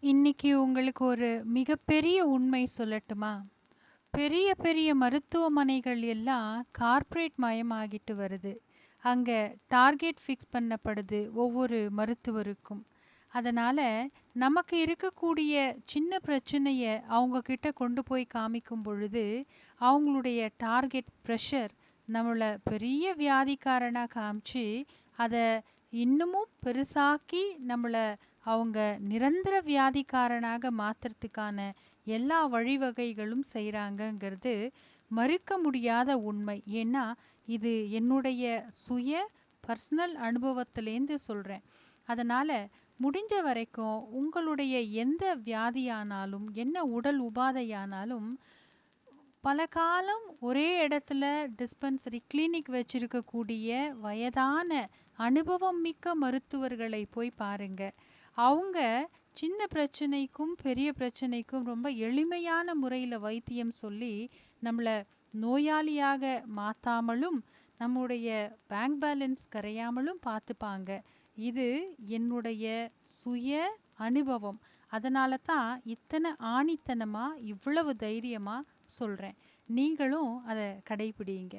இன்னைக்கு உங்களுக்கு ஒரு மிகப்பெரிய உண்மை சொல்லட்டுமா? பெரிய பெரிய மருத்துவமனைகள் எல்லாம் கார்ப்பரேட் மயமாகிட்டு வருது. அங்கே டார்கெட் ஃபிக்ஸ் பண்ணப்படுது ஒவ்வொரு மருத்துவருக்கும். அதனால் நமக்கு இருக்கக்கூடிய சின்ன பிரச்சனையை அவங்கக்கிட்ட கொண்டு போய் காமிக்கும் பொழுது, அவங்களுடைய டார்கெட் ப்ரெஷர் நம்மளை பெரிய வியாதிக்காரனாக காமிச்சு, அதை இன்னமும் பெருசாக்கி நம்மளை அவங்க நிரந்தர வியாதிக்காரனாக மாற்றுறதுக்கான எல்லா வழிவகைகளும் செய்கிறாங்கங்கிறது மறுக்க முடியாத உண்மை. ஏன்னா, இது என்னுடைய சுய பர்சனல் அனுபவத்திலேருந்து சொல்கிறேன் அதனால் முடிஞ்ச வரைக்கும் உங்களுடைய எந்த வியாதியானாலும், என்ன உடல் உபாதையானாலும், பல காலம் ஒரே இடத்துல டிஸ்பென்சரி கிளினிக் வச்சிருக்கக்கூடிய வயதான அனுபவம் மிக்க மருத்துவர்களை போய் பாருங்க. அவங்க சின்ன பிரச்சனைக்கும், பெரிய பிரச்சனைக்கும் ரொம்ப எளிமையான முறையில் வைத்தியம் சொல்லி, நம்மளை நோயாளியாக மாற்றாமலும் நம்முடைய பேங்க் பேலன்ஸ் கரையாமலும் பார்த்துப்பாங்க. இது என்னுடைய சுய அனுபவம். அதனால தான் இத்தனை ஆணித்தனமாக இவ்வளவு தைரியமாக சொல்கிறேன் நீங்களும் அதை கடைப்பிடிங்க.